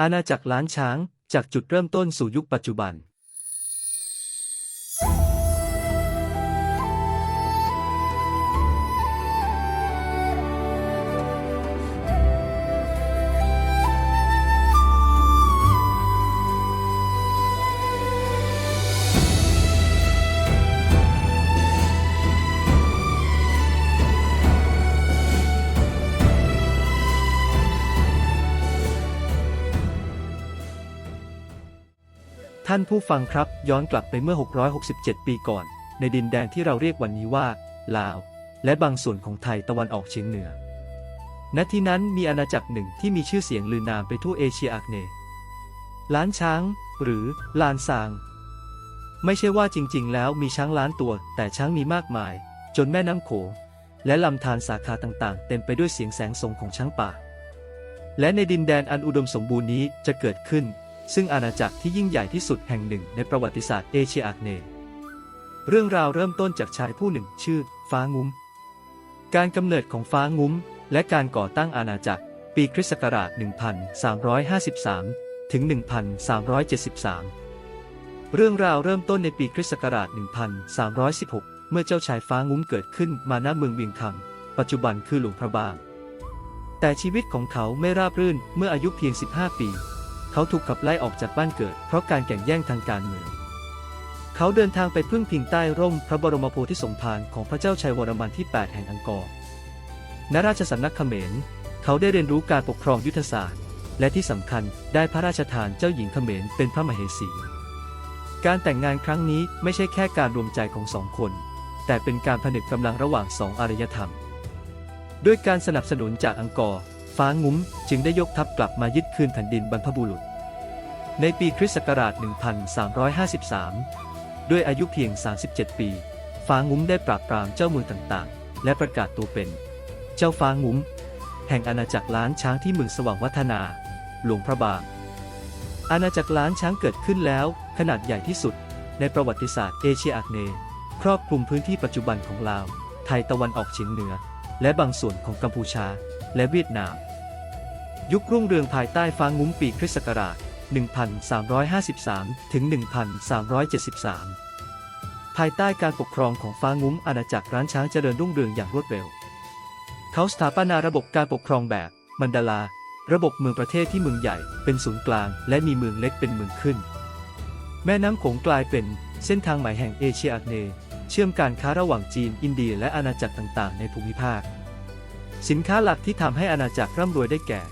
อาณาจักรล้านช้าง จากจุดเริ่มต้นสู่ยุคปัจจุบัน ท่านผู้ฟังครับย้อนกลับไปเมื่อ 667 ปีก่อน ในดินแดนที่เราเรียกวันนี้ว่า ลาว และบางส่วนของไทยตะวันออกเฉียงเหนือ ณ ที่นั้นมีอาณาจักรหนึ่งที่มีชื่อเสียงลือนามไปทั่วเอเชียอาคเนย์ล้านช้าง หรือลานซาง ไม่ใช่ว่าจริงๆ แล้วมีช้างล้านตัว แต่ช้างมีมากมาย จนแม่น้ำโขงและลำธารสาขาต่างๆ เต็มไปด้วยเสียงแสงทรงของช้างป่า และในดินแดนอันอุดมสมบูรณ์นี้จะเกิดขึ้น ซึ่งอาณาจักรที่ยิ่งใหญ่ที่สุดแห่งหนึ่งในประวัติศาสตร์เอเชียอาคเนย์เรื่องราวเริ่มต้นจากชายผู้หนึ่งชื่อ ฟ้างุ้ม การกำเนิดของฟ้างุ้ม และการก่อตั้งอาณาจักร ปีคริสต์ศักราช 1353 ถึง 1373 เรื่องราวเริ่มต้นในปีคริสต์ศักราช 1316 เมื่อเจ้าชายฟ้างุ้มเกิดขึ้นมาณเมืองเวียงคำปัจจุบันคือหลวงพระบาง แต่ชีวิตของเขาไม่ราบรื่นเมื่ออายุเพียง 15 ปี เขาถูกขับไล่ออกจากบ้านเกิด เพราะการแข่งแย่งทางการเมือง เขาเดินทางไปพึ่งพิงใต้ร่มพระบรมโพธิสมภารของพระเจ้าชัยวรมันที่ 8 แห่งอังกอร์ณราชสำนักเขมร เขาได้เรียนรู้การปกครองยุทธศาสตร์ และที่สำคัญได้พระราชทานเจ้าหญิงเขมรเป็นพระมเหสี การแต่งงานครั้งนี้ไม่ใช่แค่การรวมใจของสองคน แต่เป็นการผนึกกำลังระหว่างสองอารยธรรม ด้วยการสนับสนุนจากอังกอร์ ฟ้างุ้มจึงได้ยกทัพกลับมายึดคืนแผ่นดินบรรพบุรุษ ในปีคริสต์ศักราช 1353 ด้วยอายุเพียง 37 ปีฟ้างุ้มได้ปราบปรามเจ้าเมืองต่างๆ และประกาศตัวเป็น เจ้าฟ้างุ้ม แห่งอาณาจักรล้านช้างที่เมืองสว่างวัฒนา หลวงพระบาง อาณาจักรล้านช้างเกิดขึ้นแล้ว ขนาดใหญ่ที่สุด ในประวัติศาสตร์เอเชียอาคเนย์ครอบคลุมพื้นที่ปัจจุบันของลาว ไทยตะวันออกเฉียงเหนือ และบางส่วนของกัมพูชา และเวียดนาม ยุครุ่งเรืองภายใต้ฟ้างุ้มปีคริสต์ศักราช 1353 ถึง 1373 ภายใต้การปกครองของฟ้างุ้มอาณาจักรร้านช้างเจริญรุ่งเรืองอย่างรวดเร็ว เขาสถาปนาระบบการปกครองแบบมันดาลา ระบบเมืองประเทศที่เมืองใหญ่เป็นศูนย์กลาง และมีเมืองเล็กเป็นเมืองขึ้น แม่น้ำโขงกลายเป็นเส้นทางใหม่แห่งเอเชียอาเนเชื่อมการค้าระหว่างจีน อินเดีย และอาณาจักรต่างๆ ในภูมิภาค สินค้าหลักที่ทำให้อาณาจักรร่ำรวยได้แก่